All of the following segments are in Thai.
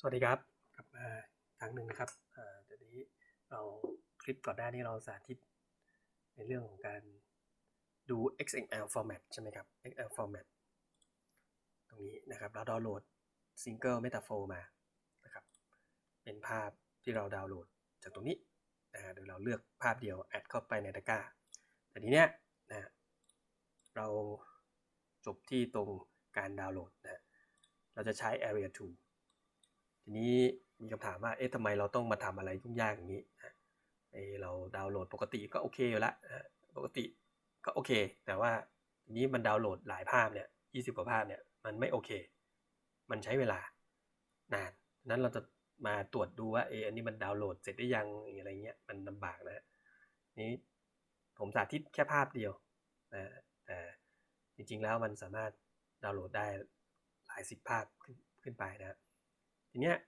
สวัสดีครับกลับมาครั้งหนึ่งนะครับเดี๋ยวนี้เราคลิปก่อนหน้านี้เราสาธิตในเรื่องของการดู XML format ใช่ไหมครับ XML format ตรงนี้นะครับเราดาวน์โหลด single metaphor มานะครับเป็นภาพที่เราดาวน์โหลดจากตรงนี้นะฮะโดยเราเลือกภาพเดียวแอดเข้าไปในตะกร้าแต่ทีเนี้ยนะเราจบที่ตรงการดาวน์โหลดนะเราจะใช้ Area 2 ทีนี้มีคำถามว่า เอ๊ะทำไมเราต้องมาทำอะไรยุ่งยากอย่างนี้เอเราดาวน์โหลดปกติก็โอเคอยู่ละนะปกติก็โอเค แต่ว่าทีนี้มันดาวน์โหลดหลายภาพเนี่ยยี่สิบกว่าภาพเนี่ย มันไม่โอเค มันใช้เวลานานนั้นเราจะมาตรวจดูว่าเอออันนี้มันดาวน์โหลดเสร็จได้ยังอะไรเงี้ย มันลำบากนะนี้ผมสาธิตแค่ภาพเดียวนะแต่จริงๆแล้วมันสามารถดาวน์โหลดได้หลายสิบภาพขึ้นขึ้นไปนะ ทีเนี้ย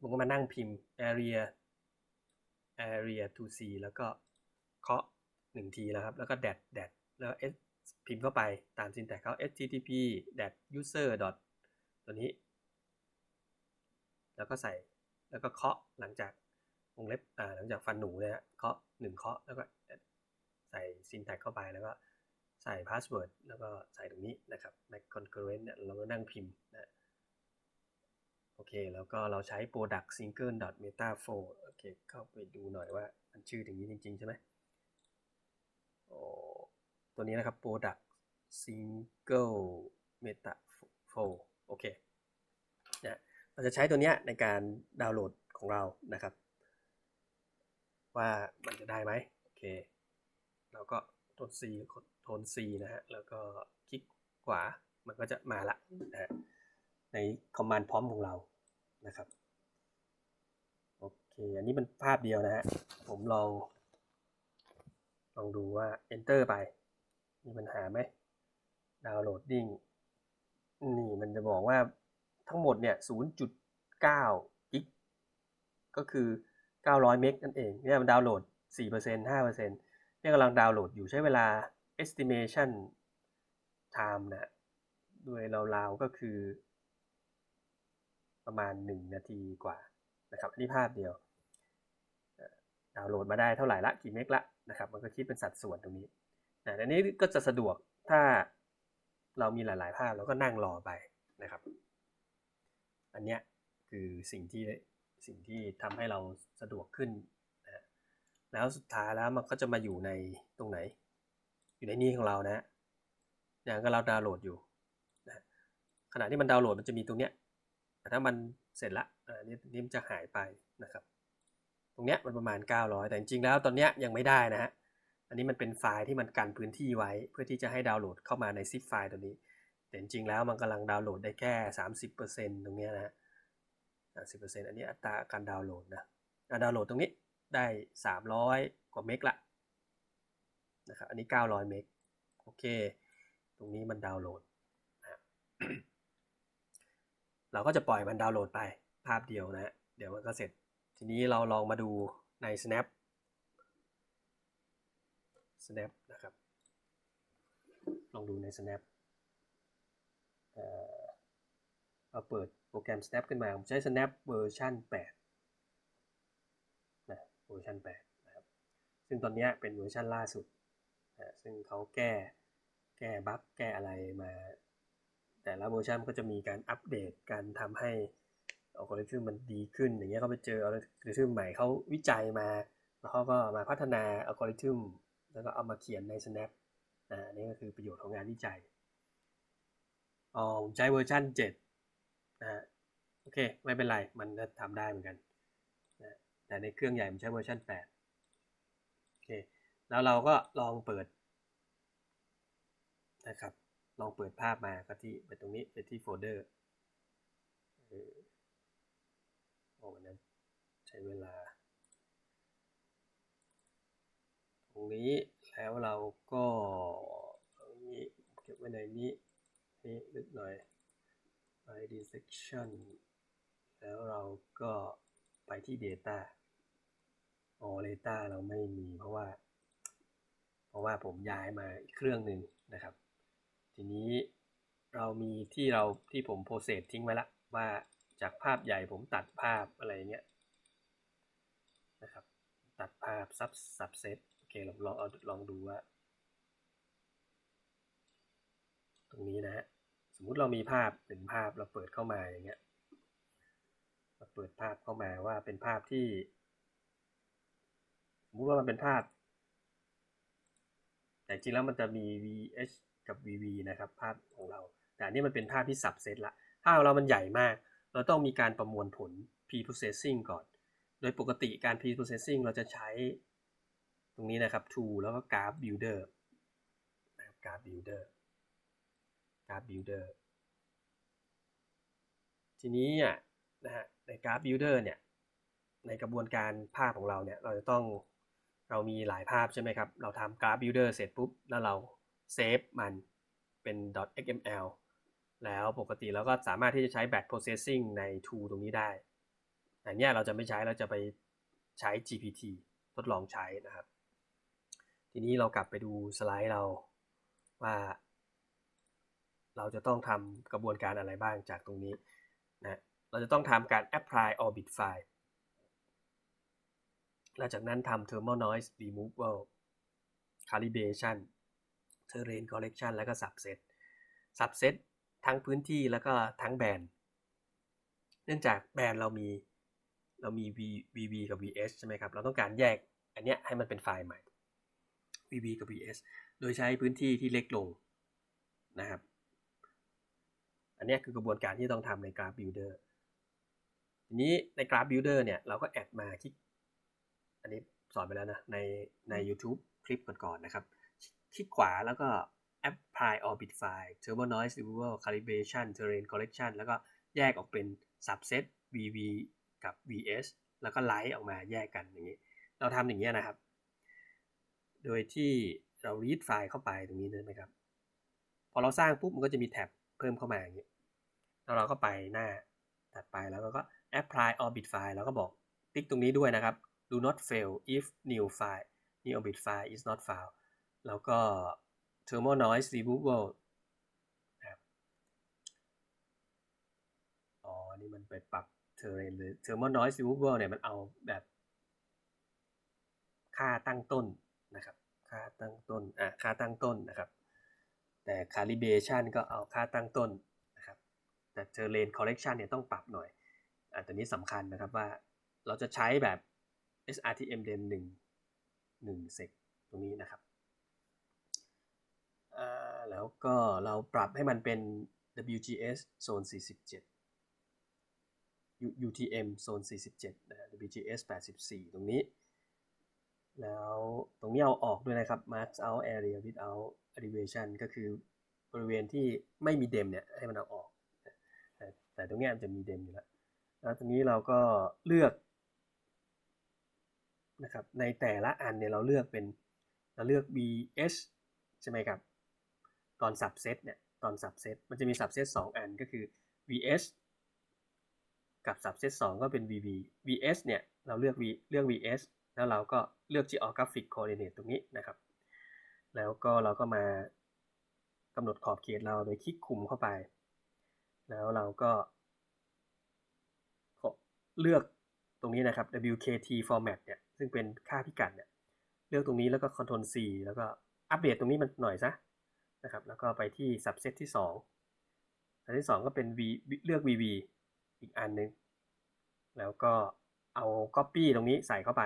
ผมก็มานั่งพิมพ์ area area to c แล้วก็เคาะหนึ่งทีแล้วครับ แล้วก็ dat dat แล้ว s พิมพ์เข้าไปตาม syntax เขา http dat user dot ตัวนี้ แล้วก็ใส่แล้วก็เคาะหลังจากวงเล็บอ่าหลังจากฟันหนูเนี่ยเคาะหนึ่งเคาะแล้วก็ใส่ syntax เข้าไปแล้วก็ใส่ password แล้วก็ใส่ตรงนี้นะครับ mac concurrent เนี่ยเราก็นั่งพิมพ์นะ โอเค แล้วก็เราใช้ product single metaphor โอเค เข้าไปดูหน่อยว่ามันชื่ออย่างนี้จริง ๆ ใช่ไหมโอ้ตัวนี้นะครับ product single metaphor โอเคนี่ยเราจะใช้ตัวนี้ในการดาวน์โหลดของเรานะครับ ว่ามันจะได้ไหมโอเคเราก็โทน C โทน C นะฮะ แล้วก็คลิกขวา มันก็จะมาละนะฮะ ใน command prompt ของเรานะครับโอเคอันนี้มันภาพเดียวนะฮะผมลอง ลองดูว่า enter ไป มีปัญหาไหม downloading นี่มันจะบอกว่าทั้งหมดเนี่ย 0.9 กิก ก็คือ 900 เมกนั่นเอง เนี่ยมันดาวน์โหลด 4% 5%เนี่ยกำลังดาวน์โหลดอยู่ใช้เวลา estimation time นะ ด้วยราวๆ ก็คือ ประมาณ 1 นาทีกว่านะครับอันนี้ภาพเดียวดาวน์โหลดมาได้เท่าไหร่ละกี่เมกละนะครับมันก็คิดเป็นสัดส่วนตรงนี้นะอันนี้ก็จะสะดวกถ้าเรามีหลาย ๆ ภาพเราก็นั่งรอไปนะครับ อันเนี้ยคือสิ่งที่สิ่งที่ทำให้เราสะดวกขึ้นนะแล้วสุดท้ายแล้วมันก็จะมาอยู่ในตรงไหน อยู่ในนี้ของเรานะอย่างก็เราดาวน์โหลดอยู่นะขณะที่มันดาวน์โหลดมันจะมีตรงเนี้ย แต่ถ้ามันเสร็จละอันนี้นี่มันจะหายไปนะครับ ตรงเนี้ยมันประมาณ 900 แต่จริงๆแล้วตอนเนี้ยยังไม่ได้นะฮะอันนี้มันเป็นไฟล์ที่มันกันพื้นที่ไว้ เพื่อที่จะให้ดาวน์โหลดเข้ามาในซิปไฟล์ตัวนี้ แต่จริงๆแล้วมันกำลังดาวน์โหลดได้แค่ 30%ตรงเนี้ยนะฮะ30%อันนี้อัตราการดาวน์โหลดนะดาวน์โหลดตรงนี้ได้ 300 กว่าเมกละนะครับ อันนี้ 900 เมก โอเค ตรงนี้มันดาวน์โหลดนะ เราก็จะปล่อยมันดาวน์โหลดไปภาพเดียวนะ เดี๋ยวมันก็เสร็จ ทีนี้เราลองมาดูใน snap snap นะครับ ลองดูใน snap เราเปิดโปรแกรม snap ขึ้นมา ผมใช้ snap เวอร์ชัน8นะเวอร์ชัน8นะครับ ซึ่งตอนนี้เป็นเวอร์ชันล่าสุดนะซึ่งเขาแก้แก้บั๊กแก้อะไรมา แต่ละเวอร์ชันก็จะมีการอัปเดตการทำให้อัลกอริทึมมันดีขึ้น อย่างเงี้ยเขาไปเจออัลกอริทึมใหม่เขาวิจัยมา แล้วเขาก็มาพัฒนาอัลกอริทึมแล้วก็เอามาเขียนใน Snap อ่านี่ก็คือประโยชน์ของงานวิจัยอ๋อผมใช้เวอร์ชัน7นะฮะโอเค ไม่เป็นไร มันจะทำได้เหมือนกันนะแต่ในเครื่องใหญ่ผมใช้เวอร์ชัน8โอเคแล้วเราก็ลองเปิดนะครับ ลองเปิดภาพมาก็ที่ไปตรงนี้ไปที่โฟลเดอร์โอ้นั้นใช้เวลา ตรงนี้แล้วเราก็ตรงนี้เก็บไว้ในนี้นี่ลึกหน่อย id section แล้วเราก็ไปที่ data อ๋อ data เราไม่มีเพราะว่า เพราะว่าผมย้ายมาอีกเครื่องหนึ่งนะครับ ทีนี้เรามีที่เราที่ผมโพสเซสทิ้งไว้ละว่าจากภาพใหญ่ผมตัดภาพอะไรเงี้ยนะครับตัดภาพซับซับเซตโอเคลองลองเอาลองดูว่า ตรงนี้นะฮะสมมุติเรามีภาพหนึ่งภาพเราเปิดเข้ามาอย่างเงี้ยเราเปิดภาพเข้ามาว่าเป็นภาพที่ สมมุติว่ามันเป็นภาพ แต่จริงแล้วมันจะมี VH กับ VV นะครับภาพของเรา แต่อันนี้มันเป็นภาพที่สับเซตละภาพของเรามันใหญ่มาก เราต้องมีการประมวลผล pre-processing ก่อน โดยปกติการ pre-processing เราจะใช้ตรงนี้นะครับ tool แล้วก็ graph builder นะครับ graph builder graph builder ทีนี้อะนะฮะใน graph builder เนี่ยในกระบวนการภาพของเราเนี่ยเราจะต้องเรามีหลายภาพใช่ไหมครับ เราทำ graph builder เสร็จปุ๊บ แล้วเรา เซฟมันเป็น .xml แล้วปกติเราก็สามารถที่จะใช้ batch processing ใน tool ตรงนี้ได้แต่เนี้ยเราจะไม่ใช้เราจะไปใช้ GPT ทดลองใช้นะครับ ทีนี้เรากลับไปดูสไลด์เราว่า เราจะต้องทำกระบวนการอะไรบ้างจากตรงนี้นะเราจะต้องทำการ apply orbit file หลังจากนั้นทำ thermal noise removal calibration terrain correction แล้วก็ subset subset ทั้งพื้นที่แล้วก็ทั้งแบนเนื่องจากแบนเรามีเรามี VV กับ VS ใช่ไหมครับ เราต้องการแยกอันเนี้ยให้มันเป็นไฟล์ใหม่ VV กับ VS โดยใช้พื้นที่ที่เล็กลงนะครับ อันนี้คือกระบวนการที่ต้องทำใน Graph Builder ทีนี้ใน Graph Builder เนี่ยเราก็แอดมาคลิก อันนี้สอนไปแล้วนะในใน YouTube คลิปก่อนๆนะครับ คลิกขวาแล้วก็ apply orbit file thermal noise removal calibration terrain correction แล้วก็แยกออกเป็น subset VV กับ VS แล้วก็ไลท์ออกมาแยกกันอย่างนี้ เราทำอย่างนี้นะครับ โดยที่เรา read ไฟล์เข้าไปตรงนี้ใช่ไหมครับ พอเราสร้างปุ๊บมันก็จะมีแท็บเพิ่มเข้ามาอย่างนี้ แล้วเราก็ไปหน้าถัดไปแล้วก็ apply orbit file แล้วก็บอกติ๊กตรงนี้ด้วยนะครับ do not fail if new file new orbit file is not found แล้วก็ thermal noise removal นะครับอ๋อนี่มันไปปรับ terrain เลย thermal noise removal เนี่ยมันเอาแบบค่าตั้งต้นนะครับ ค่าตั้งต้น อะ ค่าตั้งต้นนะครับ แต่ calibration ก็เอาค่าตั้งต้นนะครับ แต่ terrain correction เนี่ยต้องปรับหน่อย อะตัวนี้สำคัญนะครับว่าเราจะใช้แบบ SRTM DEM 1 1 sec ตรงนี้นะครับ แล้วก็เราปรับให้มันเป็น WGS โซน 47 UTM โซน 47 นะ WGS 84 ตรงนี้ แล้วตรงนี้เอาออกด้วยนะครับ Mark out area without elevation ก็คือบริเวณที่ไม่มีเดมเนี่ยให้มันเอาออกแต่แต่ตรงนี้มันจะมีเดมอยู่แล้ว แล้วตรงนี้เราก็เลือกนะครับในแต่ละอันเนี่ยเราเลือกเป็นเราเลือก VS ใช่ไหมครับ ตอน subset เนี่ยตอน subset มันจะมี subset 2 อันก็คือ VS กับ subset 2 ก็เป็น VV VS เนี่ย เราเลือก V เลือก VS แล้วเราก็เลือก geographic coordinate ตรงนี้นะครับ แล้วก็เราก็มากำหนดขอบเขตเราโดยคลิกคุมเข้าไป แล้วเราก็เลือกตรงนี้นะครับ WKT format เนี่ย ซึ่งเป็นค่าพิกัดเนี่ย เลือกตรงนี้แล้วก็ Ctrl C แล้วก็อัปเดตตรงนี้มันหน่อยซะ นะครับแล้วก็ไปที่ subset ที่ 2 subset ที่ 2 ก็เป็น V เลือก VV อีกอันนึง แล้วก็เอา copy ตรงนี้ใส่เข้าไป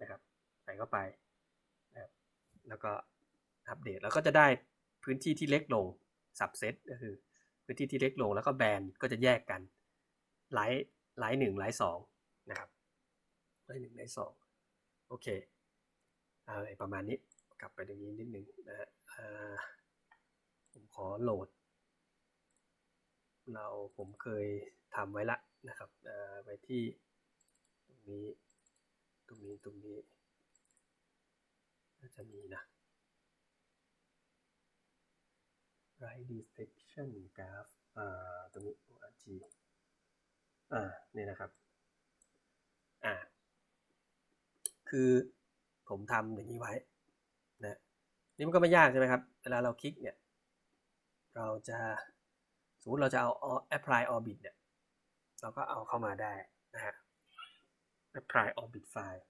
นะครับ ใส่เข้าไปนะครับแล้วก็อัปเดตแล้วก็จะได้พื้นที่ที่เล็กลง subset ก็คือพื้นที่ที่เล็กลงแล้วก็แบนก็จะแยกกันไลท์ไลท์หนึ่งไลท์สองนะครับไลท์หนึ่งไลท์สองโอเคอะไรประมาณนี้กลับไปตรงนี้นิดนึงนะฮะ ขอโหลด เราผมเคยทำไว้ละนะครับไปที่ตรงนี้ตรงนี้ตรงนี้น่าจะมีนะ right detection graph อ่าตรงนี้ org อ่าเนี่ยนะครับ อ่า คือผมทำอย่างนี้ไว้นะนี่มันก็ไม่ยากใช่ไหมครับ เวลาเราคลิกเนี่ย เราจะสมมติเราจะเอา apply orbit เนี่ยเราก็เอาเข้ามาได้นะฮะ apply orbit file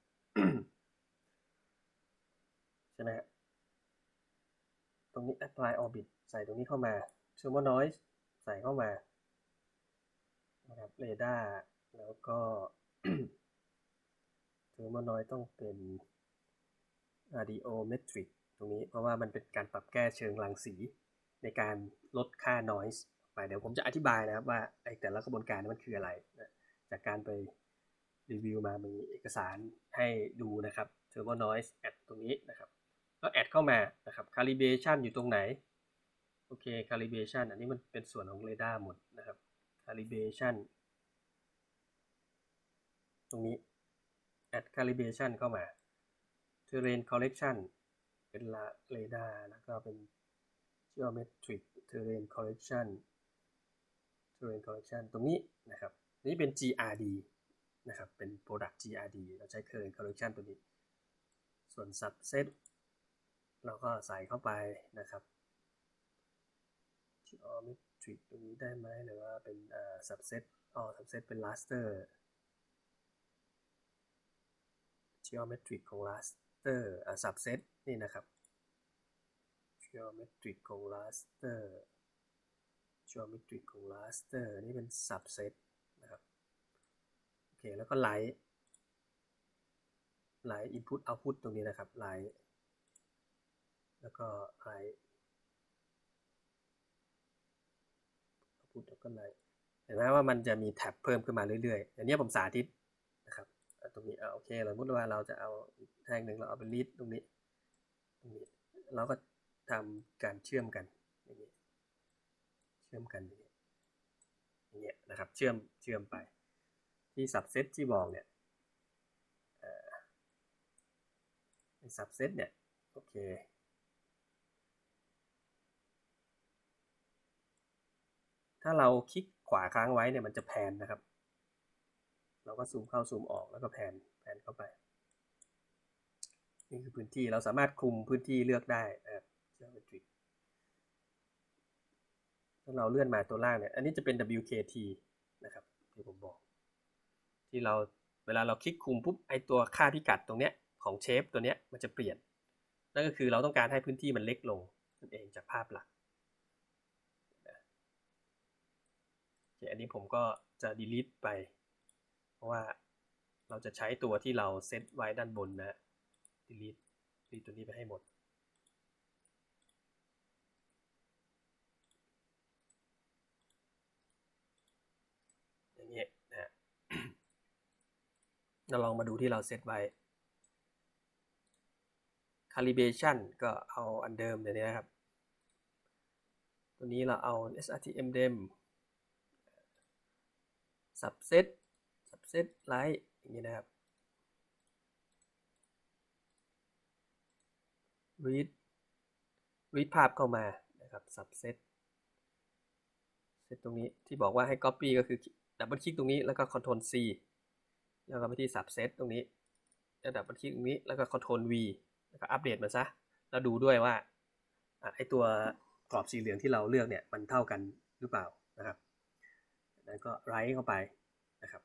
ใช่ไหมฮะตรงนี้ apply orbit ใส่ตรงนี้เข้ามา thermal noise ใส่เข้ามานะครับ radar แล้วก็ thermal noise ต้องเป็น radiometric ตรงนี้เพราะว่ามันเป็นการปรับแก้เชิงรังสี ในการลดค่า noise ไปเดี๋ยวผมจะอธิบายนะครับว่าไอ้แต่ละกระบวนการนี้มันคืออะไรนะจากการไปรีวิวมามีเอกสารให้ดูนะครับ thermal noise add ตรงนี้นะครับก็แอดเข้ามานะครับ calibration อยู่ตรงไหน โอเค calibration อันนี้มันเป็นส่วนของเรดาร์หมดนะครับ calibration ตรงนี้ add calibration เข้ามา terrain correction เป็นละเรดาร์แล้วก็เป็น geometric terrain correction terrain correction ตรงนี้นะครับ นี่เป็น GRD นะครับ เป็น product GRD เราใช้ terrain correction ตัวนี้ ส่วน subset เราก็ใส่เข้าไปนะครับ geometric ตรงนี้ได้ไหมหรือว่าเป็น subset อ๋อ subset เป็น raster geometric ของ raster อ่า subset นี่นะครับ geometric ของ raster geometric ของ raster นี่เป็น subset นะครับ โอเค แล้วก็ light light input output ตรงนี้นะครับ light แล้วก็ light output แล้วก็ light เห็นไหมว่ามันจะมีแท็บเพิ่มขึ้นมาเรื่อยๆ อันนี้ผมสาธิตนะครับตรงนี้เอะโอเคเราพูดว่าเราจะเอาแท่งหนึ่งเราเอาไปรีดตรงนี้ตรงนี้ เราก็ ทำการเชื่อมกันอย่างนี้เชื่อมกันอย่างนี้อย่างเงี้ยนะครับเชื่อมเชื่อมไปที่ subset ที่บอกเนี่ยใน subset เนี่ยโอเคถ้าเราคลิกขวาค้างไว้เนี่ยมันจะแพนนะครับ เราก็ซูมเข้าซูมออกแล้วก็แพนแพนเข้าไป นี่คือพื้นที่เราสามารถคุมพื้นที่เลือกได้นะครับ geometry ถ้าเราเลื่อนมาตัวล่างเนี่ย อันนี้จะเป็น WKT นะครับที่ผมบอก ที่เราเวลาเราคลิกคุมปุ๊บไอตัวค่าพิกัดตรงเนี้ยของเชฟตัวเนี้ยมันจะเปลี่ยน นั่นก็คือเราต้องการให้พื้นที่มันเล็กลงนั่นเองจากภาพหลักอันนี้ผมก็จะ delete ไป เพราะว่าเราจะใช้ตัวที่เราเซตไว้ด้านบนนะ delete delete ตัวนี้ไปให้หมด อย่างนี้นะฮะ เราลองมาดูที่เราเซตไว้ calibration ก็เอาอันเดิมเดี๋ยวนี้นะครับ ตัวนี้เราเอา srtm dem subset subset light อย่างนี้นะครับ read read ภาพเข้ามานะครับ subset เซตตรงนี้ที่บอกว่าให้ copy ก็คือดับเบิลคลิกตรงนี้แล้วก็ Ctrl C แล้วก็ไปที่ subset ตรงนี้แล้วดับเบิลคลิกตรงนี้แล้วก็ Ctrl V แล้วก็อัปเดตมันซะ แล้วดูด้วยว่าไอตัวกรอบสีเหลืองที่เราเลือกเนี่ยมันเท่ากันหรือเปล่านะครับแล้วก็ไรเข้าไปนะครับ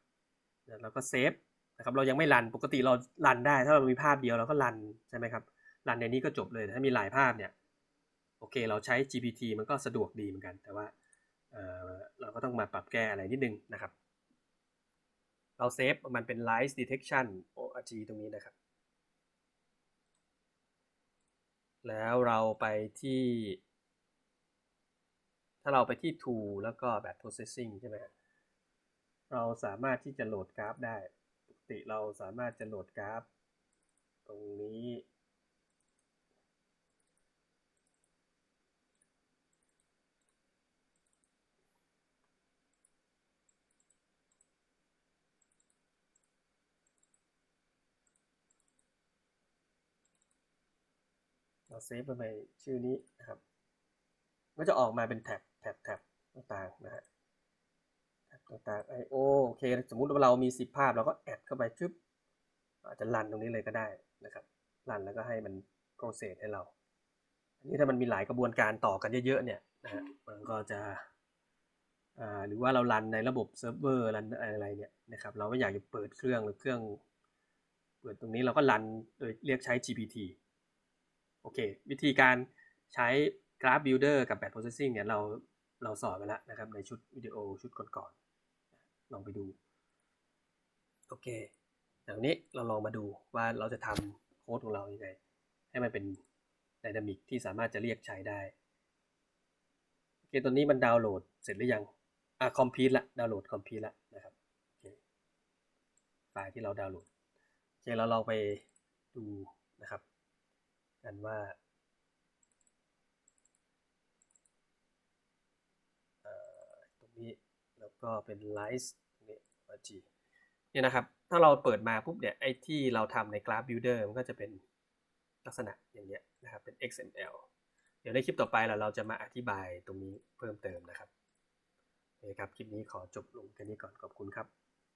แล้วก็เซฟนะครับเรายังไม่รันปกติเรารันได้ ถ้าเรามีภาพเดียวเราก็รันใช่ไหมครับรันในนี้ก็จบเลยถ้ามีหลายภาพเนี่ยโอเคเราใช้ GPT มันก็สะดวกดีเหมือนกัน แต่ว่าเเราก็ต้องมาปรับแก้อะไรนิดนึงนะครับ เราเซฟมันเป็น light detection org ตรงนี้นะครับ แล้วเราไปที่ ถ้าเราไปที่ tool แล้วก็แบบ processing ใช่ไหมเราสามารถที่จะโหลดกราฟได้ ปกติเราสามารถจะโหลดกราฟ ตรงนี้ เราเซฟไปชื่อนี้นะครับ ก็จะออกมาเป็นแท็บแท็บแท็บต่างๆนะฮะแท็บต่างๆ IO โอเค สมมุติว่าเรามี 10 ภาพเราก็แอดเข้าไปชึบอาจจะรันตรงนี้เลยก็ได้นะครับรันแล้วก็ให้มัน process ให้เรา อันนี้ถ้ามันมีหลายกระบวนการต่อกันเยอะๆเนี่ยนะฮะมันก็จะอ่าหรือว่าเรารันในระบบเซิร์ฟเวอร์รันอะไรเนี่ยนะครับเราไม่อยากจะเปิดเครื่องหรือเครื่อง เปิดตรงนี้เราก็รันโดยเรียกใช้ GPT โอเค วิธีการใช้ Graph Builder กับ Batch Processing เนี่ยเราเราสอนไปแล้วนะครับในชุดวิดีโอชุดก่อนๆลองไปดูโอเคอย่างนี้เราลองมาดูว่าเราจะทำโค้ดของเรายังไง ให้มันเป็นไดนามิกที่สามารถจะเรียกใช้ได้โอเคตอนนี้มันดาวน์โหลดเสร็จหรือยังอะคอมพิวต์ละดาวน์โหลดคอมพิวต์ละนะครับโอเคไฟล์ที่เราดาวน์โหลดโอเคเราลองไปดูนะครับ กันว่าตรงนี้แล้วก็เป็น Live นี่ RG เนี่ยนะครับ ถ้าเราเปิดมาปุ๊บเนี่ยไอ้ที่เราทำใน Graph Builder มันก็จะเป็นลักษณะอย่างเงี้ยนะครับเป็น XML เดี๋ยวในคลิปต่อไปเราเราจะมาอธิบายตรงนี้เพิ่มเติมนะครับโอเคครับ คลิปนี้ขอจบลงแค่นี้ก่อนขอบคุณครับ